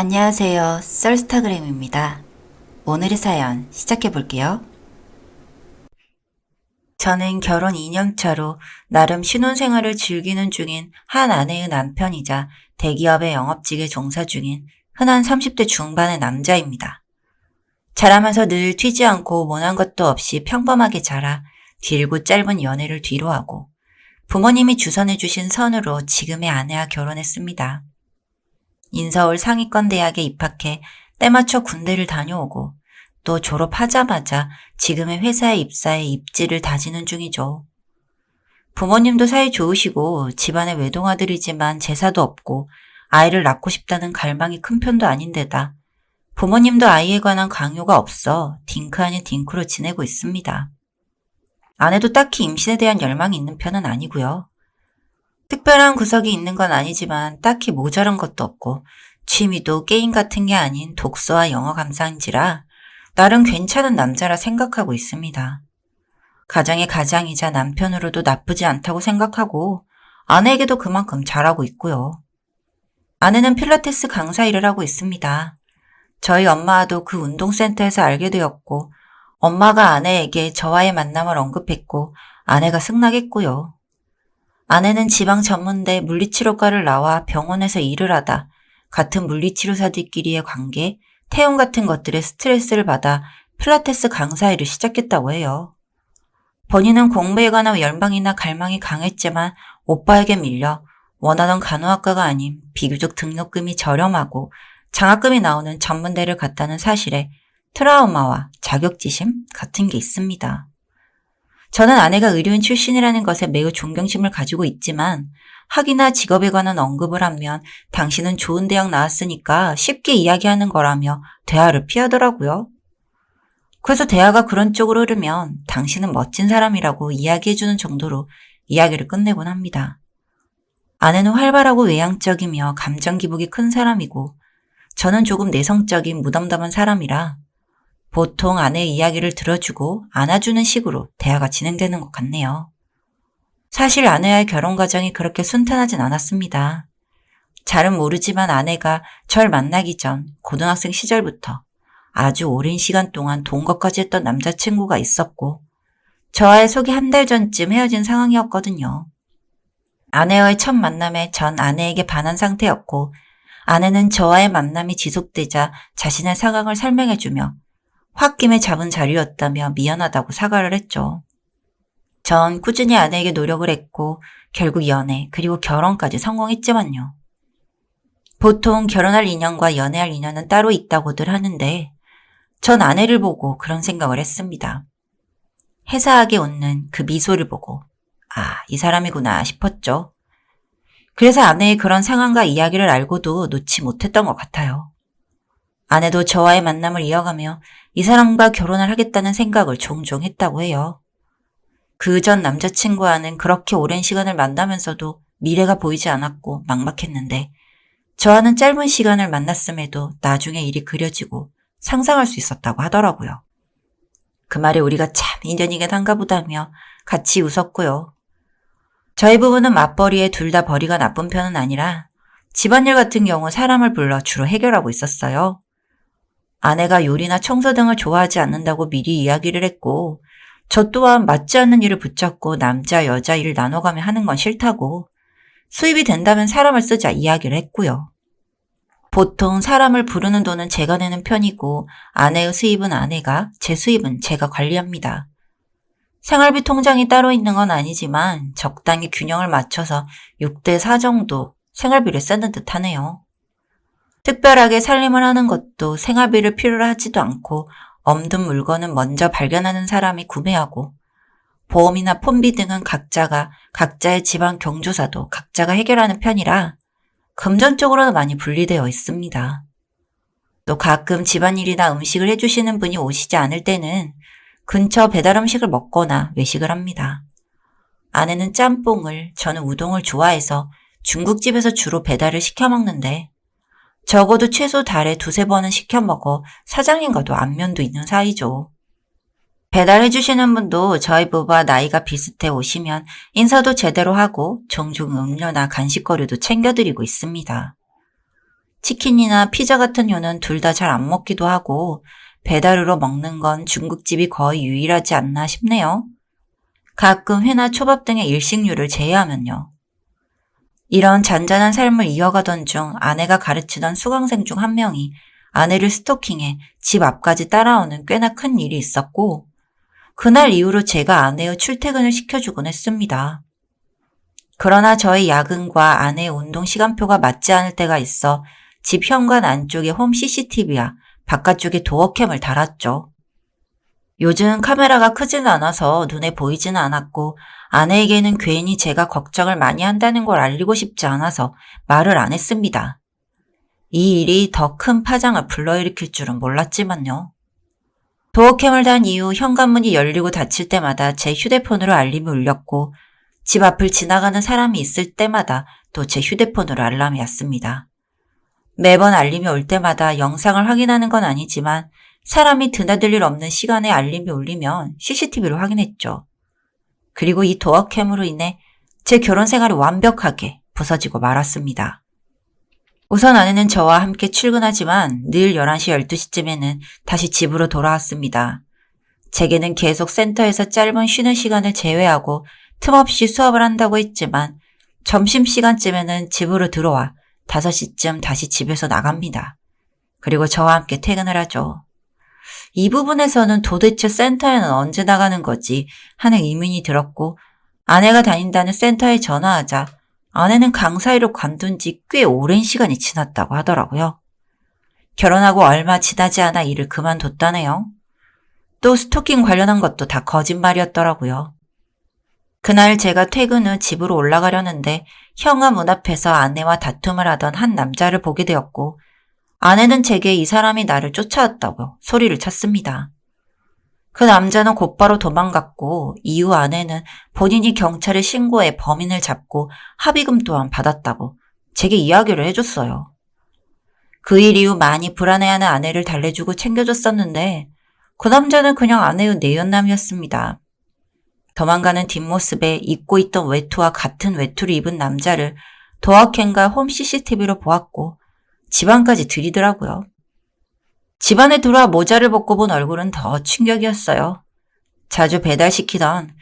안녕하세요. 썰스타그램입니다. 오늘의 사연 시작해 볼게요. 저는 결혼 2년 차로 나름 신혼생활을 즐기는 중인 한 아내의 남편이자 대기업의 영업직에 종사 중인 흔한 30대 중반의 남자입니다. 자라면서 늘 튀지 않고 모난 것도 없이 평범하게 자라 길고 짧은 연애를 뒤로하고 부모님이 주선해 주신 선으로 지금의 아내와 결혼했습니다. 인서울 상위권 대학에 입학해 때맞춰 군대를 다녀오고 또 졸업하자마자 지금의 회사에 입사해 입지를 다지는 중이죠. 부모님도 사이 좋으시고 집안의 외동아들이지만 제사도 없고 아이를 낳고 싶다는 갈망이 큰 편도 아닌데다 부모님도 아이에 관한 강요가 없어 딩크 아닌 딩크로 지내고 있습니다. 아내도 딱히 임신에 대한 열망이 있는 편은 아니고요. 특별한 구석이 있는 건 아니지만 딱히 모자란 것도 없고 취미도 게임 같은 게 아닌 독서와 영어 감상인지라 나름 괜찮은 남자라 생각하고 있습니다. 가정의 가장이자 남편으로도 나쁘지 않다고 생각하고 아내에게도 그만큼 잘하고 있고요. 아내는 필라테스 강사 일을 하고 있습니다. 저희 엄마도 그 운동센터에서 알게 되었고 엄마가 아내에게 저와의 만남을 언급했고 아내가 승낙했고요. 아내는 지방 전문대 물리치료과를 나와 병원에서 일을 하다 같은 물리치료사들끼리의 관계, 태움 같은 것들에 스트레스를 받아 필라테스 강사 일을 시작했다고 해요. 본인은 공부에 관한 열망이나 갈망이 강했지만 오빠에게 밀려 원하던 간호학과가 아닌 비교적 등록금이 저렴하고 장학금이 나오는 전문대를 갔다는 사실에 트라우마와 자격지심 같은 게 있습니다. 저는 아내가 의료인 출신이라는 것에 매우 존경심을 가지고 있지만 학이나 직업에 관한 언급을 하면 당신은 좋은 대학 나왔으니까 쉽게 이야기하는 거라며 대화를 피하더라고요. 그래서 대화가 그런 쪽으로 흐르면 당신은 멋진 사람이라고 이야기해주는 정도로 이야기를 끝내곤 합니다. 아내는 활발하고 외향적이며 감정 기복이 큰 사람이고 저는 조금 내성적인 무덤덤한 사람이라 보통 아내의 이야기를 들어주고 안아주는 식으로 대화가 진행되는 것 같네요. 사실 아내와의 결혼 과정이 그렇게 순탄하진 않았습니다. 잘은 모르지만 아내가 절 만나기 전 고등학생 시절부터 아주 오랜 시간 동안 동거까지 했던 남자친구가 있었고 저와의 속이 한 달 전쯤 헤어진 상황이었거든요. 아내와의 첫 만남에 전 아내에게 반한 상태였고 아내는 저와의 만남이 지속되자 자신의 상황을 설명해주며 홧김에 잡은 자리였다며 미안하다고 사과를 했죠. 전 꾸준히 아내에게 노력을 했고 결국 연애 그리고 결혼까지 성공했지만요. 보통 결혼할 인연과 연애할 인연은 따로 있다고들 하는데 전 아내를 보고 그런 생각을 했습니다. 해사하게 웃는 그 미소를 보고 아, 이 사람이구나 싶었죠. 그래서 아내의 그런 상황과 이야기를 알고도 놓지 못했던 것 같아요. 아내도 저와의 만남을 이어가며 이 사람과 결혼을 하겠다는 생각을 종종 했다고 해요. 그 전 남자친구와는 그렇게 오랜 시간을 만나면서도 미래가 보이지 않았고 막막했는데 저와는 짧은 시간을 만났음에도 나중에 일이 그려지고 상상할 수 있었다고 하더라고요. 그 말에 우리가 참 인연이긴 한가 보다며 같이 웃었고요. 저희 부부는 맞벌이에 둘 다 벌이가 나쁜 편은 아니라 집안일 같은 경우 사람을 불러 주로 해결하고 있었어요. 아내가 요리나 청소 등을 좋아하지 않는다고 미리 이야기를 했고, 저 또한 맞지 않는 일을 붙잡고 남자, 여자 일을 나눠가며 하는 건 싫다고, 수입이 된다면 사람을 쓰자 이야기를 했고요. 보통 사람을 부르는 돈은 제가 내는 편이고, 아내의 수입은 아내가, 제 수입은 제가 관리합니다. 생활비 통장이 따로 있는 건 아니지만 적당히 균형을 맞춰서 6대 4 정도 생활비를 쓰는 듯 하네요. 특별하게 살림을 하는 것도 생활비를 필요로 하지도 않고 없는 물건은 먼저 발견하는 사람이 구매하고 보험이나 폰비 등은 각자가 각자의 집안 경조사도 각자가 해결하는 편이라 금전적으로는 많이 분리되어 있습니다. 또 가끔 집안일이나 음식을 해주시는 분이 오시지 않을 때는 근처 배달 음식을 먹거나 외식을 합니다. 아내는 짬뽕을, 저는 우동을 좋아해서 중국집에서 주로 배달을 시켜 먹는데 적어도 최소 달에 두세 번은 시켜 먹어 사장님과도 안면도 있는 사이죠. 배달해주시는 분도 저희 부부와 나이가 비슷해 오시면 인사도 제대로 하고 종종 음료나 간식거리도 챙겨드리고 있습니다. 치킨이나 피자 같은 류는 둘 다 잘 안 먹기도 하고 배달으로 먹는 건 중국집이 거의 유일하지 않나 싶네요. 가끔 회나 초밥 등의 일식류를 제외하면요. 이런 잔잔한 삶을 이어가던 중 아내가 가르치던 수강생 중 한 명이 아내를 스토킹해 집 앞까지 따라오는 꽤나 큰 일이 있었고, 그날 이후로 제가 아내의 출퇴근을 시켜주곤 했습니다. 그러나 저의 야근과 아내의 운동 시간표가 맞지 않을 때가 있어 집 현관 안쪽에 홈 CCTV와 바깥쪽에 도어캠을 달았죠. 요즘 카메라가 크지는 않아서 눈에 보이지는 않았고 아내에게는 괜히 제가 걱정을 많이 한다는 걸 알리고 싶지 않아서 말을 안 했습니다. 이 일이 더 큰 파장을 불러일으킬 줄은 몰랐지만요. 도어캠을 단 이후 현관문이 열리고 닫힐 때마다 제 휴대폰으로 알림이 울렸고 집 앞을 지나가는 사람이 있을 때마다 또 제 휴대폰으로 알람이 왔습니다. 매번 알림이 올 때마다 영상을 확인하는 건 아니지만 사람이 드나들 일 없는 시간에 알림이 울리면 CCTV로 확인했죠. 그리고 이 도어캠으로 인해 제 결혼 생활이 완벽하게 부서지고 말았습니다. 우선 아내는 저와 함께 출근하지만 늘 11시, 12시쯤에는 다시 집으로 돌아왔습니다. 제게는 계속 센터에서 짧은 쉬는 시간을 제외하고 틈없이 수업을 한다고 했지만 점심시간쯤에는 집으로 들어와 5시쯤 다시 집에서 나갑니다. 그리고 저와 함께 퇴근을 하죠. 이 부분에서는 도대체 센터에는 언제 나가는 거지 하는 의문이 들었고 아내가 다닌다는 센터에 전화하자 아내는 강사위로 관둔 지 꽤 오랜 시간이 지났다고 하더라고요. 결혼하고 얼마 지나지 않아 일을 그만뒀다네요. 또 스토킹 관련한 것도 다 거짓말이었더라고요. 그날 제가 퇴근 후 집으로 올라가려는데 현관문 앞에서 아내와 다툼을 하던 한 남자를 보게 되었고 아내는 제게 이 사람이 나를 쫓아왔다고 소리를 쳤습니다. 그 남자는 곧바로 도망갔고 이후 아내는 본인이 경찰에 신고해 범인을 잡고 합의금 또한 받았다고 제게 이야기를 해줬어요. 그 일 이후 많이 불안해하는 아내를 달래주고 챙겨줬었는데 그 남자는 그냥 아내의 내연남이었습니다. 도망가는 뒷모습에 입고 있던 외투와 같은 외투를 입은 남자를 도어캠과 홈 CCTV로 보았고 집안까지 들이더라고요. 집안에 들어와 모자를 벗고 본 얼굴은 더 충격이었어요. 자주 배달시키던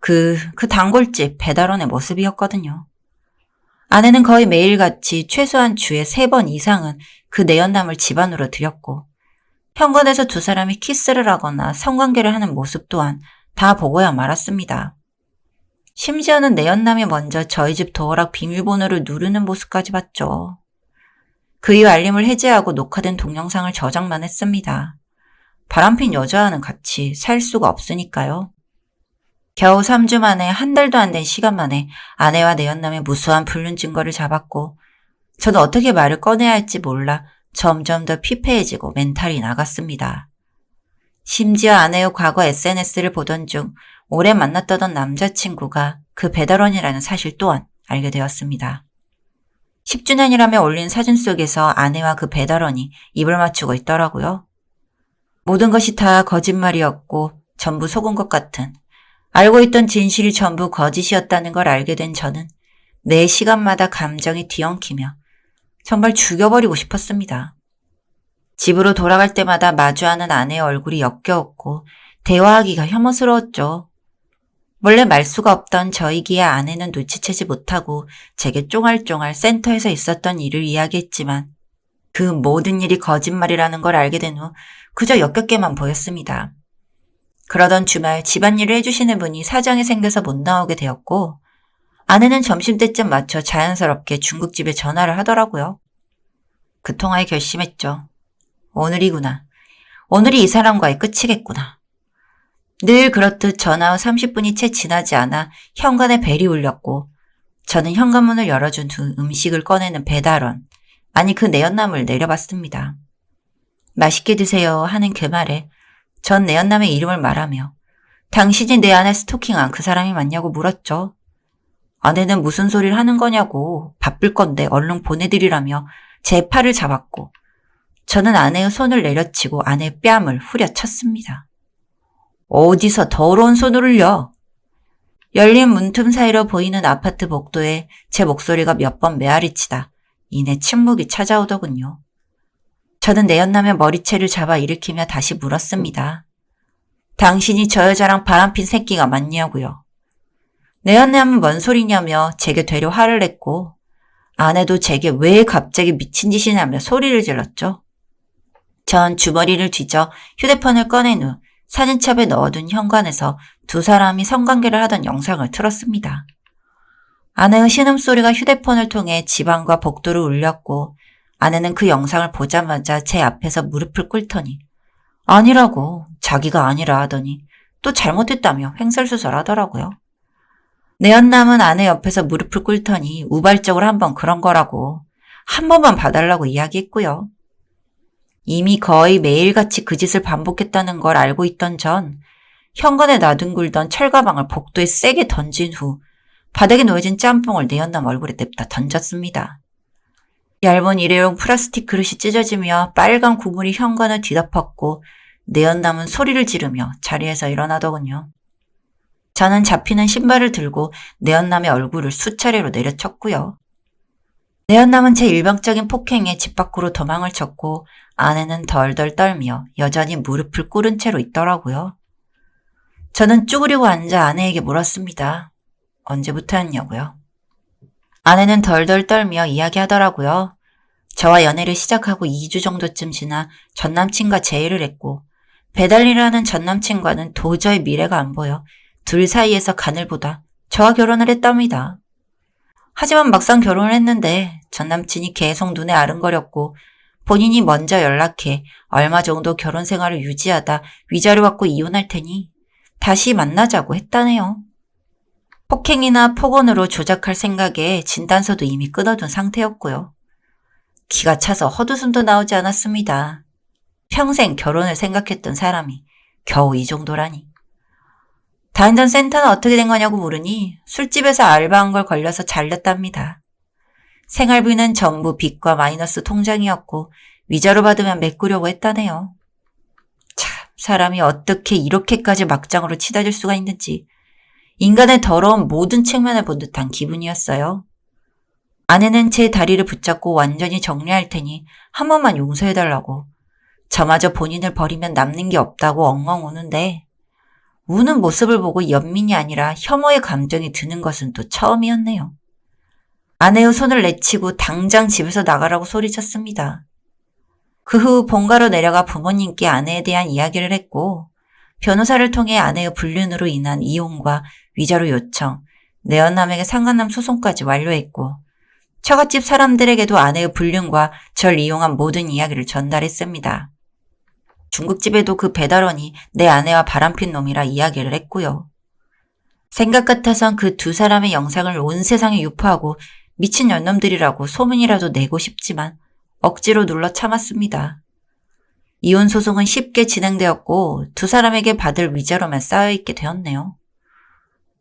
그, 그 단골집 배달원의 모습이었거든요. 아내는 거의 매일같이 최소한 주에 세 번 이상은 그 내연남을 집안으로 들였고, 현관에서 두 사람이 키스를 하거나 성관계를 하는 모습 또한 다 보고야 말았습니다. 심지어는 내연남이 먼저 저희 집 도어락 비밀번호를 누르는 모습까지 봤죠. 그 이후 알림을 해제하고 녹화된 동영상을 저장만 했습니다. 바람핀 여자와는 같이 살 수가 없으니까요. 겨우 3주 만에 한 달도 안 된 시간 만에 아내와 내 연남의 무수한 불륜 증거를 잡았고 저는 어떻게 말을 꺼내야 할지 몰라 점점 더 피폐해지고 멘탈이 나갔습니다. 심지어 아내의 과거 SNS를 보던 중 오래 만났던 남자친구가 그 배달원이라는 사실 또한 알게 되었습니다. 10주년이라며 올린 사진 속에서 아내와 그 배달원이 입을 맞추고 있더라고요. 모든 것이 다 거짓말이었고 전부 속은 것 같은 알고 있던 진실이 전부 거짓이었다는 걸 알게 된 저는 매 시간마다 감정이 뒤엉키며 정말 죽여버리고 싶었습니다. 집으로 돌아갈 때마다 마주하는 아내의 얼굴이 역겨웠고 대화하기가 혐오스러웠죠. 원래 말수가 없던 저이기에 아내는 눈치채지 못하고 제게 쫑알쫑알 센터에서 있었던 일을 이야기했지만 그 모든 일이 거짓말이라는 걸 알게 된 후 그저 역겹게만 보였습니다. 그러던 주말 집안일을 해주시는 분이 사정이 생겨서 못 나오게 되었고 아내는 점심때쯤 맞춰 자연스럽게 중국집에 전화를 하더라고요. 그 통화에 결심했죠. 오늘이구나. 오늘이 이 사람과의 끝이겠구나. 늘 그렇듯 전화 후 30분이 채 지나지 않아 현관에 벨이 울렸고 저는 현관문을 열어준 후 음식을 꺼내는 배달원, 아니 그 내연남을 내려봤습니다. 맛있게 드세요 하는 그 말에 전 내연남의 이름을 말하며 당신이 내 아내 스토킹한 그 사람이 맞냐고 물었죠. 아내는 무슨 소리를 하는 거냐고 바쁠 건데 얼른 보내드리라며 제 팔을 잡았고 저는 아내의 손을 내려치고 아내의 뺨을 후려쳤습니다. 어디서 더러운 손을 흘려? 열린 문틈 사이로 보이는 아파트 복도에 제 목소리가 몇 번 메아리치다 이내 침묵이 찾아오더군요. 저는 내연남의 머리채를 잡아 일으키며 다시 물었습니다. 당신이 저 여자랑 바람핀 새끼가 맞냐고요. 내연남은 뭔 소리냐며 제게 되려 화를 냈고 아내도 제게 왜 갑자기 미친 짓이냐며 소리를 질렀죠. 전 주머니를 뒤져 휴대폰을 꺼낸 후 사진첩에 넣어둔 현관에서 두 사람이 성관계를 하던 영상을 틀었습니다. 아내의 신음소리가 휴대폰을 통해 지방과 복도를 울렸고 아내는 그 영상을 보자마자 제 앞에서 무릎을 꿇더니 아니라고 자기가 아니라 하더니 또 잘못했다며 횡설수설하더라고요. 내연남은 아내 옆에서 무릎을 꿇더니 우발적으로 한번 그런 거라고 한 번만 봐달라고 이야기했고요. 이미 거의 매일같이 그 짓을 반복했다는 걸 알고 있던 전 현관에 나둥글던 철가방을 복도에 세게 던진 후 바닥에 놓여진 짬뽕을 내연남 얼굴에 냅다 던졌습니다. 얇은 일회용 플라스틱 그릇이 찢어지며 빨간 국물이 현관을 뒤덮었고 내연남은 소리를 지르며 자리에서 일어나더군요. 저는 잡히는 신발을 들고 내연남의 얼굴을 수차례로 내려쳤고요. 내연 남은 제 일방적인 폭행에 집 밖으로 도망을 쳤고 아내는 덜덜 떨며 여전히 무릎을 꿇은 채로 있더라고요. 저는 쭈그리고 앉아 아내에게 물었습니다. 언제부터였냐고요? 아내는 덜덜 떨며 이야기하더라고요. 저와 연애를 시작하고 2주 정도쯤 지나 전남친과 재회를 했고 배달일을 하는 전남친과는 도저히 미래가 안 보여 둘 사이에서 간을 보다 저와 결혼을 했답니다. 하지만 막상 결혼을 했는데 전 남친이 계속 눈에 아른거렸고 본인이 먼저 연락해 얼마 정도 결혼 생활을 유지하다 위자료 받고 이혼할 테니 다시 만나자고 했다네요. 폭행이나 폭언으로 조작할 생각에 진단서도 이미 끊어둔 상태였고요. 기가 차서 헛웃음도 나오지 않았습니다. 평생 결혼을 생각했던 사람이 겨우 이 정도라니. 다인전 센터는 어떻게 된 거냐고 물으니 술집에서 알바한 걸 걸려서 잘렸답니다. 생활비는 전부 빚과 마이너스 통장이었고 위자료 받으면 메꾸려고 했다네요. 참, 사람이 어떻게 이렇게까지 막장으로 치닫을 수가 있는지 인간의 더러운 모든 측면을 본 듯한 기분이었어요. 아내는 제 다리를 붙잡고 완전히 정리할 테니 한 번만 용서해달라고 저마저 본인을 버리면 남는 게 없다고 엉엉 우는데 우는 모습을 보고 연민이 아니라 혐오의 감정이 드는 것은 또 처음이었네요. 아내의 손을 내치고 당장 집에서 나가라고 소리쳤습니다. 그 후 본가로 내려가 부모님께 아내에 대한 이야기를 했고 변호사를 통해 아내의 불륜으로 인한 이혼과 위자료 요청, 내연남에게 상간남 소송까지 완료했고 처갓집 사람들에게도 아내의 불륜과 절 이용한 모든 이야기를 전달했습니다. 중국집에도 그 배달원이 내 아내와 바람핀 놈이라 이야기를 했고요. 생각 같아선 그 두 사람의 영상을 온 세상에 유포하고 미친 년놈들이라고 소문이라도 내고 싶지만 억지로 눌러 참았습니다. 이혼 소송은 쉽게 진행되었고 두 사람에게 받을 위자료만 쌓여있게 되었네요.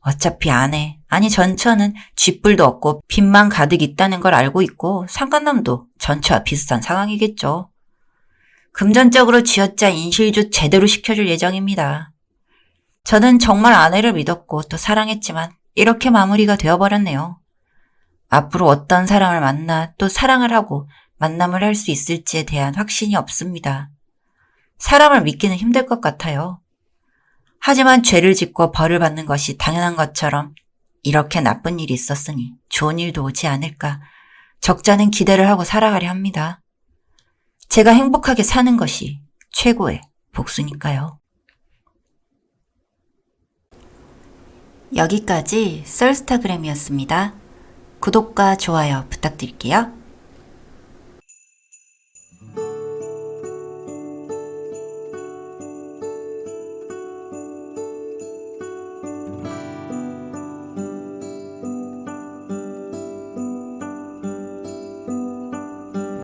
어차피 아내, 아니 전처는 쥐뿔도 없고 빚만 가득 있다는 걸 알고 있고 상간남도 전처와 비슷한 상황이겠죠. 금전적으로 쥐어짜 인실주 제대로 시켜줄 예정입니다. 저는 정말 아내를 믿었고 또 사랑했지만 이렇게 마무리가 되어버렸네요. 앞으로 어떤 사람을 만나 또 사랑을 하고 만남을 할 수 있을지에 대한 확신이 없습니다. 사람을 믿기는 힘들 것 같아요. 하지만 죄를 짓고 벌을 받는 것이 당연한 것처럼 이렇게 나쁜 일이 있었으니 좋은 일도 오지 않을까 적잖은 기대를 하고 살아가려 합니다. 제가 행복하게 사는 것이 최고의 복수니까요. 여기까지 썰스타그램이었습니다. 구독과 좋아요 부탁드릴게요.